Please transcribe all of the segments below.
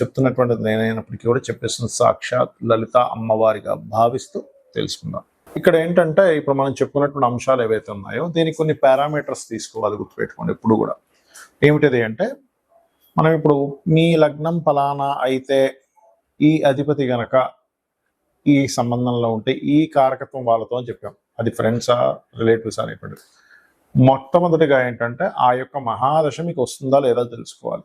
చెప్తున్నటువంటిది నేనైనప్పటికీ కూడా చెప్పేస్తున్న సాక్షాత్ లలిత అమ్మవారిగా భావిస్తూ తెలుసుకుందాం. ఇక్కడ ఏంటంటే ఇప్పుడు మనం చెప్పుకున్నటువంటి అంశాలు ఏవైతే ఉన్నాయో దీనికి కొన్ని పారామీటర్స్ తీసుకోవాలి గుర్తుపెట్టుకోండి ఇప్పుడు కూడా. ఏమిటిది అంటే మనం ఇప్పుడు మీ లగ్నం ఫలానా అయితే ఈ అధిపతి గనక ఈ సంబంధంలో ఉంటే ఈ కారకత్వం వాళ్ళతో అని చెప్పాం. అది ఫ్రెండ్సా రిలేటివ్స్ అనేటువంటిది. మొట్టమొదటిగా ఏంటంటే ఆ యొక్క మహాదశ మీకు వస్తుందా లేదా తెలుసుకోవాలి.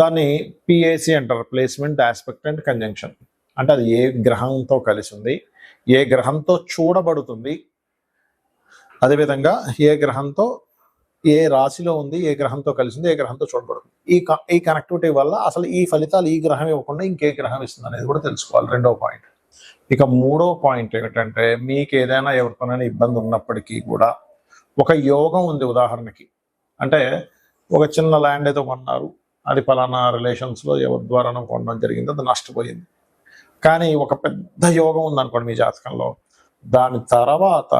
దాన్ని పిఏసి అంటారు ప్లేస్మెంట్ ఆస్పెక్ట్ అండ్ కంజంక్షన్ అంటే అది ఏ గ్రహంతో కలిసి ఉంది ఏ గ్రహంతో చూడబడుతుంది అదేవిధంగా ఏ గ్రహంతో ఏ రాశిలో ఉంది ఏ గ్రహంతో కలిసి ఉంది ఏ గ్రహంతో చూడబడుతుంది. ఈ ఈ కనెక్టివిటీ వల్ల అసలు ఈ ఫలితాలు ఈ గ్రహం ఇవ్వకుండా ఇంకే గ్రహం ఇస్తుంది అనేది కూడా తెలుసుకోవాలి రెండవ పాయింట్ ఇక మూడో పాయింట్ ఏంటంటే మీకు ఏదైనా ఎవరితోనైనా ఇబ్బంది ఉన్నప్పటికీ కూడా ఒక యోగం ఉంది ఉదాహరణకి. అంటే ఒక చిన్న ల్యాండ్ ఏదో కొన్నారు అది ఫలానా రిలేషన్స్లో ఎవరి ద్వారానో కొనడం జరిగింది అది నష్టపోయింది. కానీ ఒక పెద్ద యోగం ఉందనుకోండి మీ జాతకంలో. దాని తర్వాత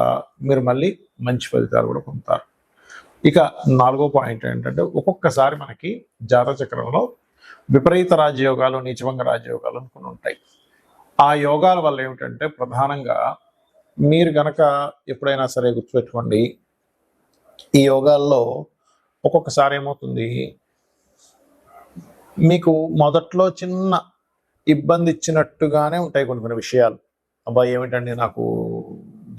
మీరు మళ్ళీ మంచి ఫలితాలు కూడా పొందుతారు. ఇక నాలుగో పాయింట్ ఏంటంటే ఒక్కొక్కసారి మనకి జాతక చక్రంలో విపరీత రాజయోగాలు నీచభంగ రాజయోగాలు అని కొన్ని ఉంటాయి. ఆ యోగాల వల్ల ఏమిటంటే ప్రధానంగా మీరు గనక ఎప్పుడైనా సరే గుర్తుపెట్టుకోండి ఈ యోగాల్లో ఒక్కొక్కసారి ఏమవుతుంది? మీకు మొదట్లో చిన్న ఇబ్బంది ఇచ్చినట్టుగానే ఉంటాయి కొన్ని కొన్ని విషయాలు. అబ్బాయి ఏమిటండి నాకు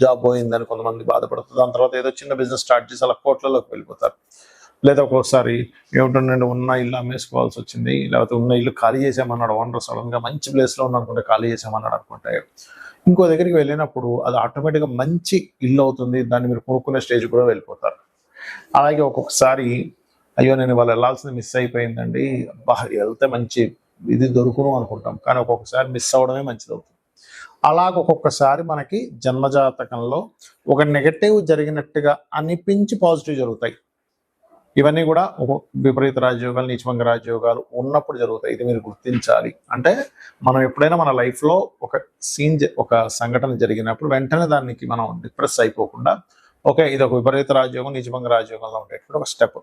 జాబ్ పోయిందని కొంతమంది బాధపడుతుంది దాని తర్వాత ఏదో చిన్న బిజినెస్ స్టార్ట్ చేసి అలా కోట్లలోకి వెళ్ళిపోతారు. లేదా ఒక్కొక్కసారి ఏమిటండి ఉన్న ఇల్లు అమ్మేసుకోవాల్సి వచ్చింది లేకపోతే ఉన్న ఇల్లు ఖాళీ చేసామన్నాడు ఓనర్ సడన్గా మంచి ప్లేస్లో ఉందనుకుంటే ఖాళీ చేసామన్నాడు అనుకుంటే ఇంకో దగ్గరికి వెళ్ళినప్పుడు అది ఆటోమేటిక్గా మంచి ఇల్లు అవుతుంది దాన్ని మీరు కొనుక్కునే స్టేజ్ కూడా వెళ్ళిపోతారు. అలాగే ఒక్కొక్కసారి అయ్యో నేను వాళ్ళు వెళ్ళాల్సింది మిస్ అయిపోయిందండి. అబ్బా వెళ్తే మంచి ఇది దొరుకును అనుకుంటాం. కానీ ఒక్కొక్కసారి మిస్ అవడమే మంచిది అవుతుంది. అలాగ ఒక్కొక్కసారి మనకి జన్మజాతకంలో ఒక నెగటివ్ జరిగినట్టుగా అనిపించి పాజిటివ్ జరుగుతాయి. ఇవన్నీ కూడా ఒక విపరీత రాజయోగాలు నీచమంగ రాజయోగాలు ఉన్నప్పుడు జరుగుతాయి. ఇది మీరు గుర్తించాలి. అంటే మనం ఎప్పుడైనా మన లైఫ్లో ఒక సీన్ ఒక సంఘటన జరిగినప్పుడు వెంటనే దానికి మనం డిప్రెస్ అయిపోకుండా ఓకే ఇది ఒక విపరీత రాజయోగం నీచభంగ రాజయోగంలో ఉండేటువంటి ఒక స్టెప్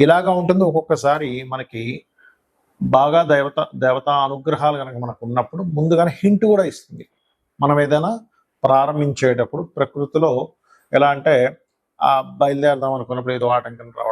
ఇలాగా ఉంటుంది ఒక్కొక్కసారి మనకి బాగా దేవత దేవతా అనుగ్రహాలు కనుక మనకు ఉన్నప్పుడు ముందుగానే హింట్ కూడా ఇస్తుంది. మనం ఏదైనా ప్రారంభించేటప్పుడు ప్రకృతిలో ఎలా అంటే ఆ బయలుదేరదాం అనుకున్నప్పుడు ఏదో ఆటంకం రావడం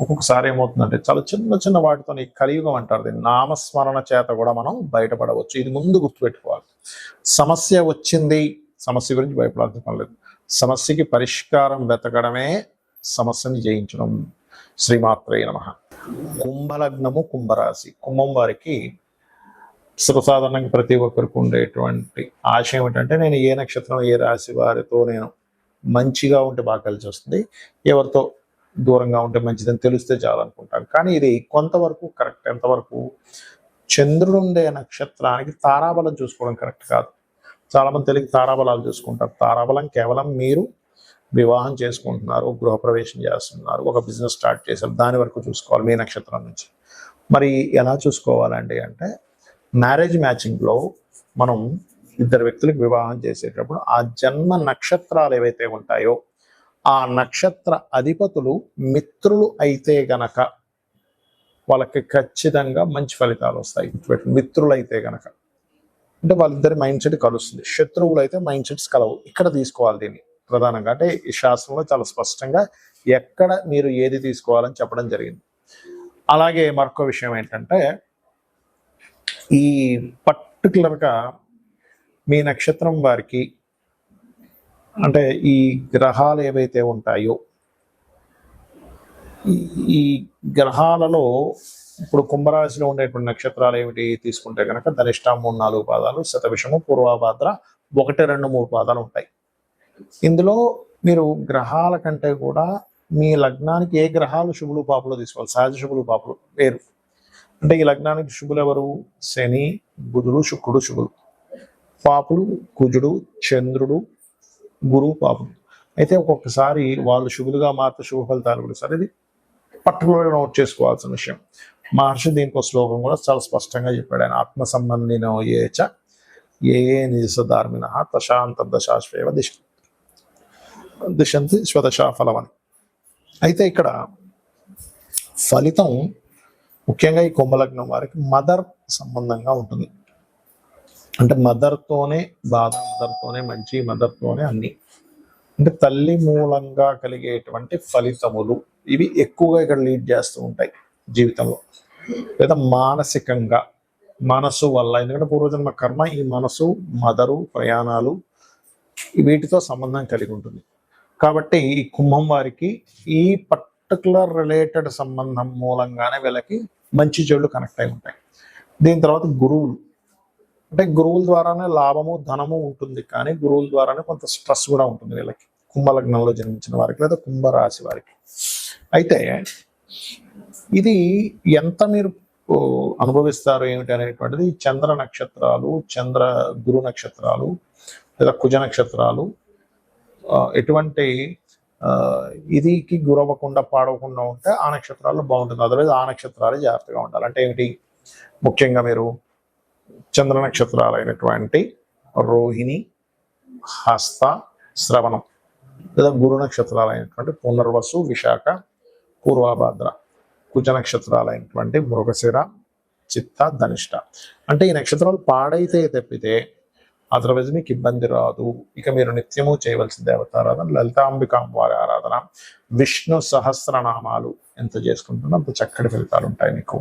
ఒక్కొక్కసారి ఏమవుతుందంటే చాలా చిన్న చిన్న వాటితో ఈ కలియుగం అంటారు దీన్ని. నామస్మరణ చేత కూడా మనం బయటపడవచ్చు. ఇది ముందు గుర్తుపెట్టుకోవాలి. సమస్య వచ్చింది సమస్య గురించి భయపడాల్సిన పని లేదు. సమస్యకి పరిష్కారం వెతకడమే సమస్యని జయించడం. శ్రీమాత్రే నమ. కుంభలగ్నము కుంభరాశి. కుంభం వారికి సర్వసాధారణంగా ప్రతి ఒక్కరికి ఉండేటువంటి ఆశ ఏమిటంటే నేను ఏ నక్షత్రం ఏ రాశి వారితో నేను మంచిగా ఉంటే బాగా కలిసి వస్తుంది. ఎవరితో దూరంగా ఉంటే మంచిదని తెలిస్తే చాలనుకుంటాను కానీ ఇది కొంతవరకు కరెక్ట్. ఎంతవరకు చంద్రుడు ఉండే నక్షత్రానికి తారాబలం చూసుకోవడం కరెక్ట్ కాదు. చాలా మంది తెలియక తారాబలాలు చూసుకుంటారు. తారాబలం కేవలం మీరు వివాహం చేసుకుంటున్నారు గృహప్రవేశం చేస్తున్నారు ఒక బిజినెస్ స్టార్ట్ చేశారు దాని వరకు చూసుకోవాలి మీ నక్షత్రం నుంచి. మరి ఎలా చూసుకోవాలండి అంటే మ్యారేజ్ మ్యాచింగ్లో మనం ఇద్దరు వ్యక్తులకు వివాహం చేసేటప్పుడు ఆ జన్మ నక్షత్రాలు ఏవైతే ఉంటాయో ఆ నక్షత్ర అధిపతులు మిత్రులు అయితే గనక వాళ్ళకి ఖచ్చితంగా మంచి ఫలితాలు వస్తాయి. మిత్రులు అయితే గనక. అంటే వాళ్ళిద్దరి మైండ్ సెట్ కలుస్తుంది. శత్రువులు అయితే మైండ్ సెట్స్ కలవు. ఇక్కడ తీసుకోవాలి దీన్ని ప్రధానంగా. అంటే ఈ శాస్త్రంలో చాలా స్పష్టంగా ఎక్కడ మీరు ఏది తీసుకోవాలని చెప్పడం జరిగింది. అలాగే మరొక విషయం ఏంటంటే ఈ పర్టికులర్గా మీ నక్షత్రం వారికి అంటే ఈ గ్రహాలు ఏవైతే ఉంటాయో ఈ- గ్రహాలలో ఇప్పుడు కుంభరాశిలో ఉండేటువంటి నక్షత్రాలు ఏమిటి తీసుకుంటే కనుక ధనిష్ట మూడు నాలుగు పాదాలు శతవిషము పూర్వాభాద్ర ఒకటి రెండు మూడు పాదాలు ఉంటాయి. ఇందులో మీరు గ్రహాల కంటే కూడా మీ లగ్నానికి ఏ గ్రహాలు శుభులు పాపలు తీసుకోవాలి? సహజ శుభులు పాపులు వేరు. అంటే ఈ లగ్నానికి శుభులు ఎవరు? శని బుధుడు శుక్రుడు శుభులు పాపులు కుజుడు చంద్రుడు గురువు పాపం. అయితే ఒక్కొక్కసారి వాళ్ళు శుభులుగా మాత్రం శుభ ఫలితాలు కూడా సరే ఇది పర్టికులర్గా నోట్ చేసుకోవాల్సిన విషయం. మహర్షి దీనికి శ్లోకం కూడా చాలా స్పష్టంగా చెప్పాడు. ఆయన ఆత్మ సంబంధినో ఏ ఏ ఏ నిజధార్మిన తశాంత దశాశ్వేవ దిశ. దిశంతి స్వదశా ఫలమని. అయితే ఇక్కడ ఫలితం ముఖ్యంగా ఈ కుంభలగ్నం వారికి మదర్ సంబంధంగా ఉంటుంది. అంటే మదర్తోనే బాధ మదర్తోనే మంచి మదర్తోనే అన్ని. అంటే తల్లి మూలంగా కలిగేటువంటి ఫలితములు ఇవి ఎక్కువగా ఇక్కడ లీడ్ చేస్తూ ఉంటాయి జీవితంలో. లేదా మానసికంగా మనసు వల్ల. ఎందుకంటే పూర్వజన్మ కర్మ ఈ మనసు మదరు ప్రయాణాలు వీటితో సంబంధం కలిగి ఉంటుంది. కాబట్టి ఈ కుంభం వారికి ఈ పర్టికులర్ రిలేటెడ్ సంబంధం మూలంగానే వీళ్ళకి మంచి చెడులు కనెక్ట్ అయి ఉంటాయి. దీని తర్వాత గురువులు. అంటే గురువుల ద్వారానే లాభము ధనము ఉంటుంది కానీ గురువుల ద్వారానే కొంత స్ట్రెస్ కూడా ఉంటుంది వీళ్ళకి. కుంభలగ్నంలో జన్మించిన వారికి లేదా కుంభరాశి వారికి. అయితే ఇది ఎంత మీరు అనుభవిస్తారు ఏమిటి అనేటువంటిది చంద్ర నక్షత్రాలు చంద్ర గురు నక్షత్రాలు లేదా కుజ నక్షత్రాలు ఎటువంటి ఇదికి గురవ్వకుండా పాడవకుండా ఉంటే ఆ నక్షత్రాలు బాగుంటుంది. అదర్వైజ్ ఆ నక్షత్రాలు జాగ్రత్తగా ఉండాలి. అంటే ఏమిటి? ముఖ్యంగా మీరు చంద్ర నక్షత్రాలైనటువంటి రోహిణి హస్త శ్రవణం లేదా గురు నక్షత్రాలైనటువంటి పునర్వసు విశాఖ పూర్వాభాద్ర కుజ నక్షత్రాలైనటువంటి మృగశిర చిత్త ధనిష్ట. అంటే ఈ నక్షత్రాలు పాడైతే తప్పితే అదర్వైజ్ మీకు ఇబ్బంది రాదు. ఇక మీరు నిత్యము చేయవలసిన దేవతారాధన లలితాంబిక అమ్మవారి ఆరాధన విష్ణు సహస్రనామాలు ఎంత చేసుకుంటున్నా అంత చక్కటి ఫలితాలు ఉంటాయి మీకు.